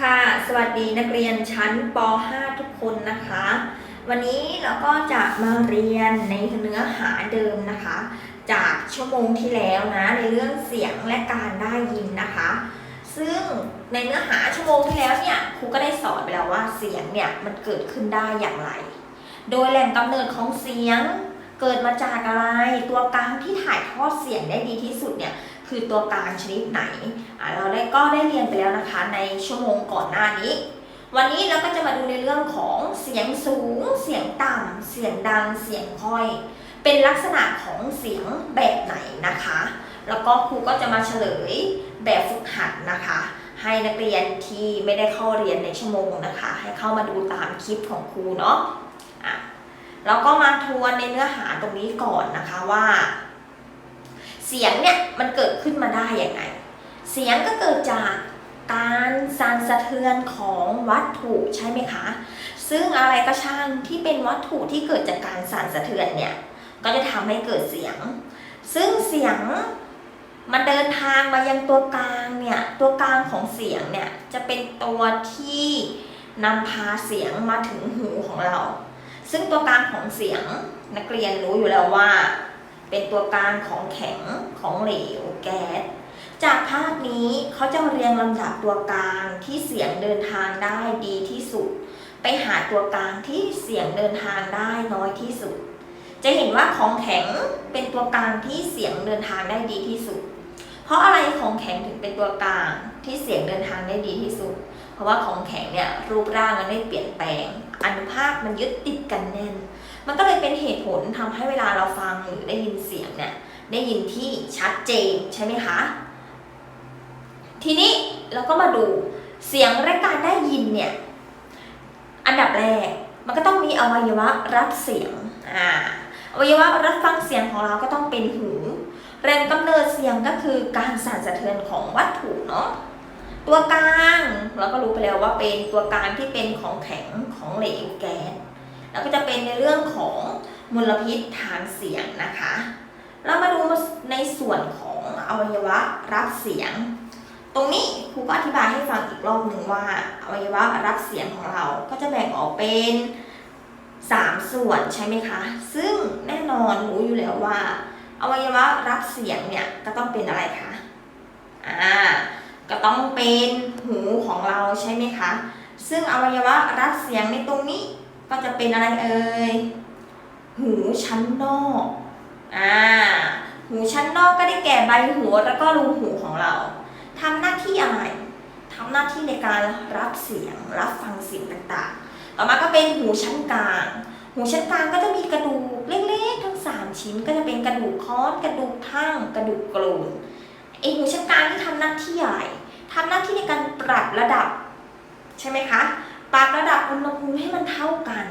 ค่ะ สวัสดีนักเรียนชั้นป .5 ทุกคนนะคะ วันนี้เราก็จะมาเรียนในเนื้อหาเดิมนะคะ จากชั่วโมงที่แล้วนะในเรื่องเสียงและการได้ยินนะคะ ซึ่งในเนื้อหาชั่วโมงที่แล้วเนี่ยครูก็ได้สอนไปแล้วว่าเสียงเนี่ยมันเกิดขึ้นได้อย่างไร โดยแหล่งกำเนิดของเสียงเกิดมาจากอะไร ตัวกลางที่ถ่ายทอดเสียงได้ดีที่สุดเนี่ย คือตัวกลางชนิดไหน เราได้ก็ได้เรียนไปแล้วนะคะในชั่วโมงก่อนหน้านี้ วันนี้เราก็จะมาดูในเรื่องของเสียงสูง เสียงต่ำ เสียงดัง เสียงค่อย เป็นลักษณะของเสียงแบบไหนนะคะ แล้วก็ครูก็จะมาเฉลยแบบฝึกหัดนะคะ ให้นักเรียนที่ไม่ได้เข้าเรียนในชั่วโมงนะคะ ให้เข้ามาดูตามคลิปของครูเนาะอะแล้วก็มาทวนในเนื้อหาตรงนี้ก่อนนะคะว่า เสียงเนี่ยมันเกิดขึ้นมาได้อยังไงเสียงก็เกิดจากการสั่นสะเทือนของวัตถุใช่ไหมคะ ซึ่งอะไรก็ช่างที่เป็นวัตถุที่เกิดจากการสั่นสะเทือนเนี่ยก็จะทำให้เกิดเสียง ซึ่งเสียงมันเดินทางมายังตัวกลางเนี่ยตัวกลางของเสียงเนี่ยจะเป็นตัวที่นำพาเสียงมาถึงหูของเรา ซึ่งตัวกลางของเสียงนักเรียนรู้อยู่แล้วว่า เป็นตัวกลางของแข็งของเหลวแก๊สจากภาพนี้เขาจะเรียงลำดับตัวกลางที่เสียงเดินทางได้ดีที่สุด ไปหาตัวกลางที่เสียงเดินทางได้น้อยที่สุด จะเห็นว่าของแข็งเป็นตัวกลางที่เสียงเดินทางได้ดีที่สุด เพราะอะไรของแข็งถึงเป็นตัวกลางที่เสียงเดินทางได้ดีที่สุด เพราะว่าของแข็งเนี่ยรูปร่างมันไม่เปลี่ยนแปลง อนุภาคมันยึดติดกันแน่น มันก็เลยเป็นเหตุผลทำให้เวลาเราฟังหรือได้ยินเสียงเนี่ยได้ยินที่ชัดเจนใช่ไหมคะ ทีนี้เราก็มาดูเสียงและการได้ยินเนี่ยอันดับแรกมันก็ต้องมีอวัยวะรับเสียงอ่าอวัยวะรับฟังเสียงของเราก็ต้องเป็นหู แรงกำเนิดเสียงก็คือการสั่นสะเทือนของวัตถุเนาะตัวกลางเราก็รู้ไปแล้วว่าเป็นตัวกลางที่เป็นของแข็งของเหลวแก๊ส แล้วก็จะเป็นในเรื่องของมลพิษทางเสียงนะคะ เรามาดูในส่วนของอวัยวะรับเสียง ตรงนี้ครูก็อธิบายให้ฟังอีกรอบหนึ่งว่าอวัยวะรับเสียงของเราก็จะแบ่งออกเป็นสามส่วนใช่ไหมคะ ซึ่งแน่นอนรู้อยู่แล้วว่า อวัยวะรับเสียงเนี่ยก็ต้องเป็นอะไรคะ อ่า ก็ต้องเป็นหูของเราใช่ไหมคะ ซึ่งอวัยวะรับเสียงในตรงนี้ ก็จะเป็นอะไรเอ่ย หูชั้นนอก อ่า หูชั้นนอกก็ได้แก่ใบหูแล้วก็รูหูของเราทำหน้าที่อะไรทำหน้าที่ในการรับเสียง รับฟังเสียงต่างๆ ต่อมาก็เป็นหูชั้นกลาง หูชั้นกลางก็จะมีกระดูกเล็กๆทั้ง 3 ชิ้น ก็จะเป็นกระดูกค้อนกระดูกทั่งกระดูกกรูนไอหูชั้นกลางที่ทำหน้าที่อะไรทำหน้าที่ในการปรับระดับ ใช่ไหมคะ ปรับระดับอุณหภูมิให้มันเท่ากัน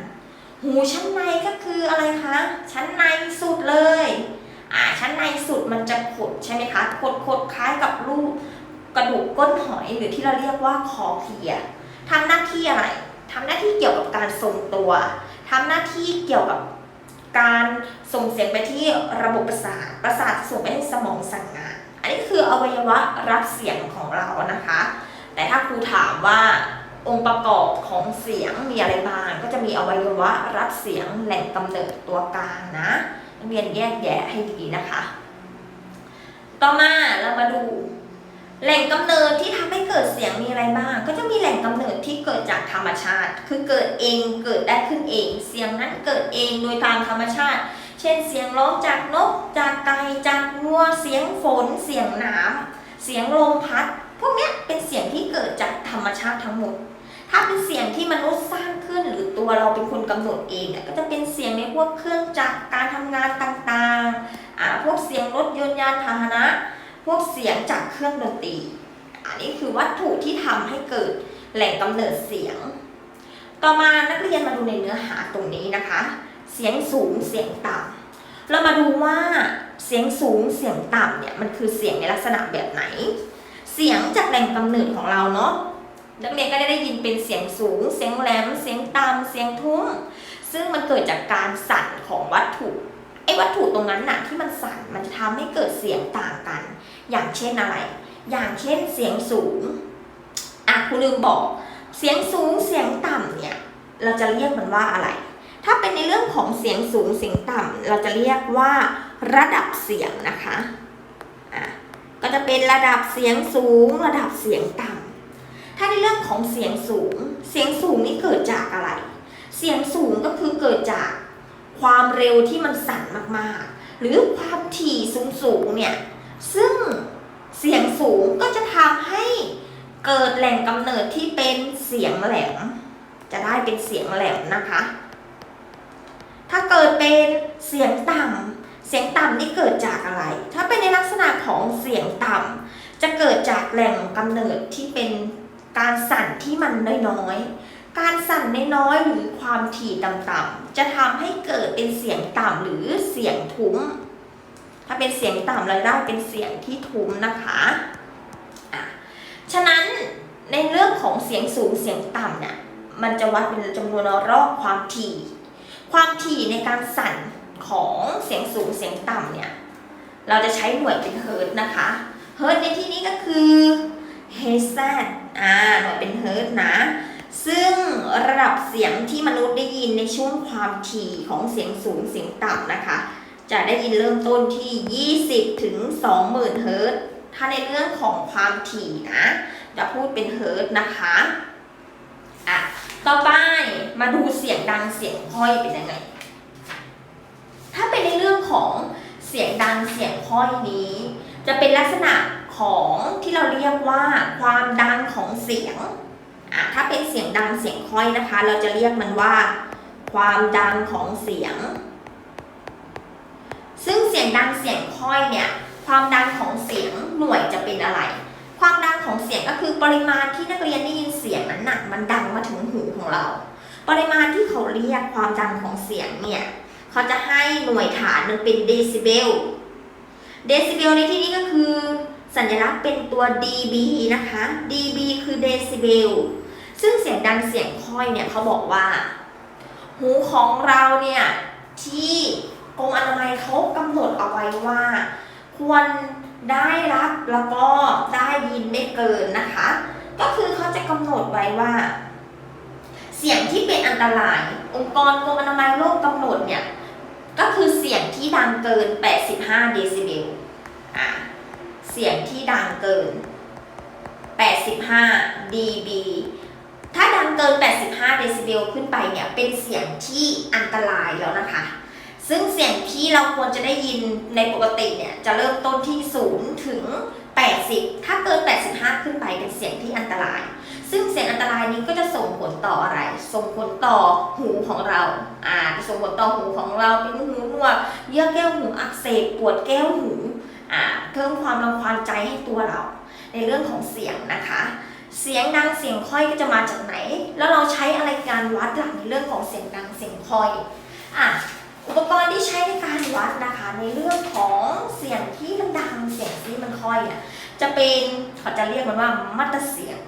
หูชั้นในก็คืออะไรคะ ชั้นในสุดเลย อ่า ชั้นในสุดมันจะขดใช่ไหมคะขดขดคล้ายกับรูปกระดูกก้นหอยหรือที่เราเรียกว่าคอเพียทำหน้าที่อะไรทำหน้าที่เกี่ยวกับการทรงตัวทำหน้าที่เกี่ยวกับการส่งเสียงไปที่ระบบประสาท ประสาทส่งไปให้สมองสั่งงาน อันนี้คืออวัยวะรับเสียงของเรานะคะ แต่ถ้าครูถามว่า องค์ประกอบของเสียงมีอะไรบ้าง ก็จะมีอวัยวะรับเสียงแหล่งกำเนิดตัวกลางนะนักเรียนแยกแยะให้ดีนะคะ ต่อมาเรามาดู แหล่งกำเนิดที่ทำให้เกิดเสียงมีอะไรบ้าง ก็จะมีแหล่งกำเนิดที่เกิดจากธรรมชาติ คือเกิดเองเกิดได้ขึ้นเอง เสียงนั้นเกิดเองโดยตามธรรมชาติ เช่น เสียงร้องจากนก จากไก่จากงัวเสียงฝน เสียงน้ำเสียงลมพัดพวกนี้เป็นเสียงที่เกิดจากธรรมชาติทั้งหมด เสียงที่มนุษย์สร้างขึ้นหรือตัวเราเป็นคนกำหนดเองเนี่ยก็จะเป็นเสียงในพวกเครื่องจักรการทำงานต่างๆ พวกเสียงรถยนต์ยานพาหนะ พวกเสียงจากเครื่องดนตรี อันนี้คือวัตถุที่ทำให้เกิดแหล่งกำเนิดเสียง ต่อมานักเรียนมาดูในเนื้อหาตรงนี้นะคะ เสียงสูงเสียงต่ำเรามาดูว่าเสียงสูงเสียงต่ำเนี่ยมันคือเสียงในลักษณะแบบไหน เสียงจากแหล่งกำเนิดของเราเนาะ นักเรียนก็ได้ได้ยินเป็นเสียงสูง เสียงแหลม เสียงต่ำเสียงทุ้ม ซึ่งมันเกิดจากการสั่นของวัตถุไอ้วัตถุตรงนั้นน่ะที่มันสั่นมันจะทำให้เกิดเสียงต่างกัน อย่างเช่นอะไร อย่างเช่นเสียงสูงอะครูลืมบอก เสียงสูงเสียงต่ำเนี่ยเราจะเรียกมันว่าอะไร ถ้าเป็นในเรื่องของเสียงสูงเสียงต่ำเราจะเรียกว่าระดับเสียงนะคะอะก็จะเป็นระดับเสียงสูง ระดับเสียงต่ำ ถ้าในเรื่องของเสียงสูง เสียงสูงนี่เกิดจากอะไร เสียงสูงก็คือเกิดจากความเร็วที่มันสั่นมากๆ หรือความถี่สูงๆเนี่ย ซึ่งเสียงสูงก็จะทำให้เกิดแหล่งกำเนิดที่เป็นเสียงแหลม จะได้เป็นเสียงแหลมนะคะ ถ้าเกิดเป็นเสียงต่ำเสียงต่ำนี่เกิดจากอะไร ถ้าเป็นในลักษณะของเสียงต่ำจะเกิดจากแหล่งกำเนิดที่เป็น การสั่นที่มันน้อยๆ การสั่นน้อยๆหรือความถี่ต่ำๆจะทำให้เกิดเป็นเสียงต่ำหรือเสียงทุ้ม ถ้าเป็นเสียงต่ำเราได้เป็นเสียงที่ทุ้มนะคะอะฉะนั้นในเรื่องของเสียงสูงเสียงต่ำเนี่ยมันจะวัดเป็นจำนวนรอบความถี่ ความถี่ในการสั่นของเสียงสูงเสียงต่ำเนี่ยเราจะใช้หน่วยเป็นเฮิร์ตนะคะ เฮิร์ตในที่นี้ก็คือ เฮซอ่าหน่วยเป็นเฮิร์ตนะ ซึ่งระดับเสียงที่มนุษย์ได้ยินในช่วงความถี่ของเสียงสูงเสียงต่ำนะคะ จะได้ยินเริ่มต้นที่ 20 ถึง 20,000 เฮิร์ตถ้าในเรื่องของความถี่นะ จะพูดเป็นเฮิร์ตนะคะอะต่อไปมาดูเสียงดังเสียงค่อยเป็นยังไง ถ้าเป็นในเรื่องของเสียงดังเสียงค่อยนี้ จะเป็นลักษณะ ของที่เราเรียกว่าความดังของเสียงอะถ้าเป็นเสียงดังเสียงค่อยนะคะ เราจะเรียกมันว่า ความดังของเสียง ซึ่งเสียงดังเสียงค่อยเนี่ยความดังของเสียงหน่วยจะเป็นอะไร ความดังของเสียงก็คือปริมาณที่นักเรียนได้ยินเสียงนั้นน่ะมันดังมาถึงหูของเรา ปริมาณที่เขาเรียกความดังของเสียงเนี่ยเขาจะให้หน่วยฐานมันเป็นเดซิเบล เดซิเบลในที่นี้ก็คือ สัญลักษณ์เป็นตัว dB นะคะ dB คือเดซิเบล ซึ่งเสียงดังเสียงค่อยเนี่ยเขาบอกว่า หูของเราเนี่ยที่กรมอนามัยเขากำหนดเอาไว้ว่า ควรได้รับแล้วก็ได้ยินไม่เกินนะคะ ก็คือเขาจะกำหนดไว้ว่า เสียงที่เป็นอันตราย องค์กรกรมอนามัยโลกกำหนดเนี่ยก็คือเสียงที่ดังเกิน 85 เดซิเบลอะ เสียงที่ดังเกิน 85 dB ถ้าดังเกิน 85 เดซิเบลขึ้นไปเนี่ย เป็นเสียงที่อันตรายแล้วนะคะ ซึ่งเสียงที่เราควรจะได้ยินในปกติเนี่ย จะเริ่มต้นที่ 0 ถึง 80 ถ้าเกิน 85 ขึ้นไปเป็นเสียงที่อันตราย ซึ่งเสียงอันตรายนี้ก็จะส่งผลต่ออะไร ส่งผลต่อหูของเรา อ่า ส่งผลต่อหูของเรา เป็นหูหนวก เยื่อแก้วหูอักเสบ ปวดแก้วหู เพิ่มความรำคาญใจให้ตัวเรา ในเรื่องของเสียงนะคะ เสียงดังเสียงค่อยก็จะมาจากไหน แล้วเราใช้อะไรการวัดหลักในเรื่องของเสียงดังเสียงค่อยอะอุปกรณ์ที่ใช้ในการวัดนะคะ ในเรื่องของเสียงที่มันดังเสียงที่มันค่อยอะจะเป็นเขาจะเรียกมันว่ามัตรเสียง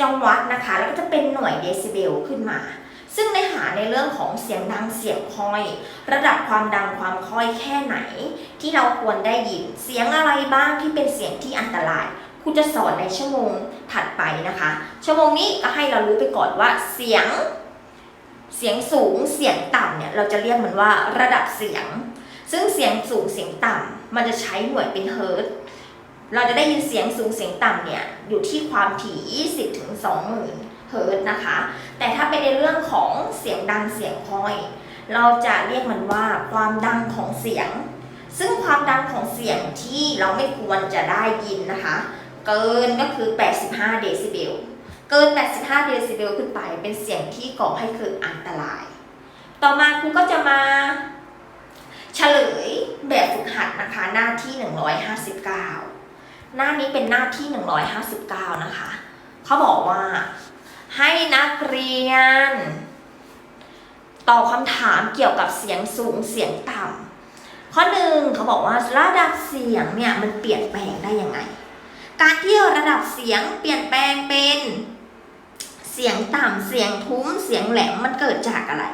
จังวัดนะคะ แล้วก็จะเป็นหน่วยเดซิเบลขึ้นมา ซึ่งในหาในเรื่องของเสียงดังเสียงค่อย ระดับความดังความค่อยแค่ไหน ที่เราควรได้ยินเสียงอะไรบ้างที่เป็นเสียงที่อันตรายครูจะสอนในชั่วโมงถัดไปนะคะ ชั่วโมงนี้ก็ให้เรารู้ไปก่อนว่าเสียง เสียงสูงเสียงต่ำเนี่ยเราจะเรียกมันว่าระดับเสียง ซึ่งเสียงสูงเสียงต่ำมันจะใช้หน่วยเป็นเฮิร์ตเราจะได้ยินเสียงสูงเสียงต่ำเนี่ยอยู่ที่ความถี่ 20ถึง20,000 เฮิร์ตนะคะ แต่ถ้าเป็นในเรื่องของเสียงดังเสียงค่อย เราจะเรียกมันว่าความดังของเสียง ซึ่งความดังของเสียงที่เราไม่ควรจะได้ยินนะคะ เกินก็คือ 85 เดซิเบล เกิน 85 เดซิเบลขึ้นไปเป็นเสียงที่ก่อให้เกิดอันตราย ต่อมาครูก็จะมาเฉลยแบบฝึกหัดนะคะหน้าที่ 159 หน้านี้เป็นหน้าที่ 159 นะคะ เขาบอกว่า ให้นักเรียน ตอบคำถามเกี่ยวกับเสียงสูงเสียงต่ำข้อหนึ่งเขาบอกว่าระดับเสียงเนี่ยมันเปลี่ยนแปลงได้ยังไง การที่ระดับเสียงเปลี่ยนแปลงเป็นเสียงต่ำเสียงทุ้มเสียงแหลมมันเกิดจากอะไร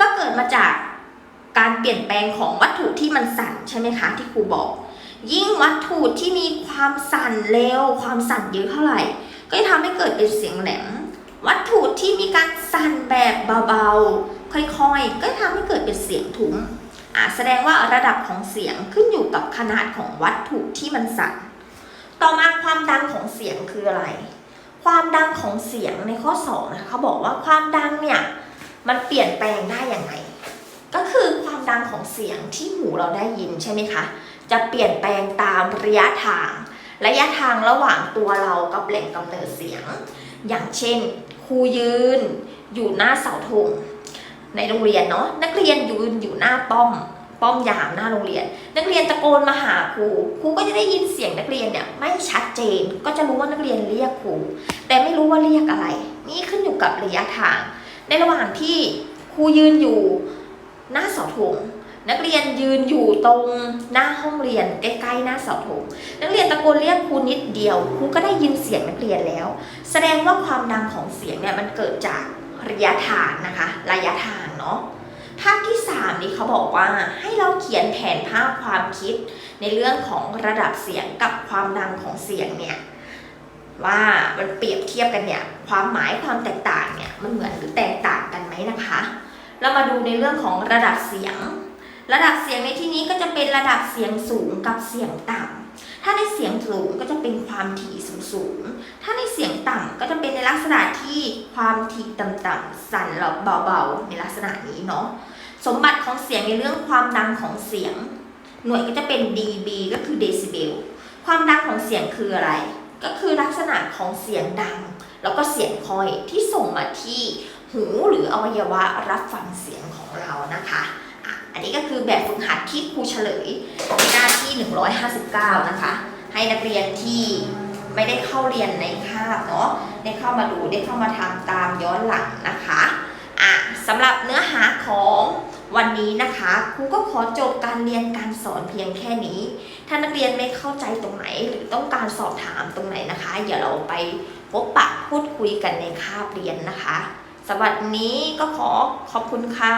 ก็เกิดมาจากการเปลี่ยนแปลงของวัตถุที่มันสั่นใช่ไหมคะที่ครูบอก ยิ่งวัตถุที่มีความสั่นเร็ว ความสั่นเยอะเท่าไหร่ ก็จะทำให้เกิดเป็นเสียงแหลม วัตถุที่มีการสั่นแบบเบาๆ ค่อยๆ ก็ทำให้เกิดเป็นเสียงทุ้มอะแสดงว่าระดับของเสียงขึ้นอยู่กับขนาดของวัตถุที่มันสั่น ต่อมาความดังของเสียงคืออะไร ความดังของเสียงในข้อ2นะคะเขาบอกว่าความดังเนี่ยมันเปลี่ยนแปลงได้อย่างไร ก็คือความดังของเสียงที่หูเราได้ยินใช่ไหมคะ จะเปลี่ยนแปลงตามระยะทาง ระยะทางระหว่างตัวเรากับแหล่งกำเนิดเสียง อย่างเช่นครูยืนอยู่หน้าเสาธงในโรงเรียนเนาะนักเรียนยืนอยู่หน้าป้อมป้อมยามหน้าโรงเรียน นักเรียนตะโกนมาหาครูครูก็จะได้ยินเสียงนักเรียนเนี่ยไม่ชัดเจนก็จะรู้ว่านักเรียนเรียกครูแต่ไม่รู้ว่าเรียกอะไร นี่ขึ้นอยู่กับระยะทาง ในระหว่างที่ครูยืนอยู่หน้าเสาธง นักเรียนยืนอยู่ตรงหน้าห้องเรียนใกล้ๆหน้าเสาธงนักเรียนตะโกนเรียกครูนิดเดียวครูก็ได้ยินเสียงนักเรียนแล้ว แสดงว่าความดังของเสียงเนี่ยมันเกิดจากระยะทางนะคะ ระยะทางเนาะภาพที่ 3 นี่เขาบอกว่าให้เราเขียนแผนภาพความคิด ในเรื่องของระดับเสียงกับความดังของเสียงเนี่ยว่ามันเปรียบเทียบกันเนี่ยความหมายความแตกต่างเนี่ยมันเหมือนหรือแตกต่างกันไหมนะคะ เรามาดูในเรื่องของระดับเสียง ระดับเสียงในที่นี้ก็จะเป็นระดับเสียงสูงกับเสียงต่ำ ถ้าในเสียงสูงก็จะเป็นความถี่สูงสูง ถ้าในเสียงต่ำก็จะเป็นในลักษณะที่ความถี่ต่ำๆสั่นหรือเบาๆในลักษณะนี้เนาะ สมบัติของเสียงในเรื่องความดังของเสียง หน่วยก็จะเป็น dB ก็คือเดซิเบล ความดังของเสียงคืออะไร ก็คือลักษณะของเสียงดัง แล้วก็เสียงคอยที่ส่งมาที่หูหรืออวัยวะรับฟังเสียงของเรานะคะ อันนี้ก็คือแบบฝึกหัดที่ครูเฉลยในหน้าที่ 159 นะคะ ให้นักเรียนที่ไม่ได้เข้าเรียนในคาบเนาะได้เข้ามาดูได้เข้ามาทำตามย้อนหลังนะคะอะสำหรับเนื้อหาของวันนี้นะคะครูก็ขอจบการเรียนการสอนเพียงแค่นี้ ถ้านักเรียนไม่เข้าใจตรงไหน หรือต้องการสอบถามตรงไหนนะคะอย่าเราไปพบปะพูดคุยกันในคาบเรียนนะคะสวันนี้ก็ขอขอบคุณค่ะ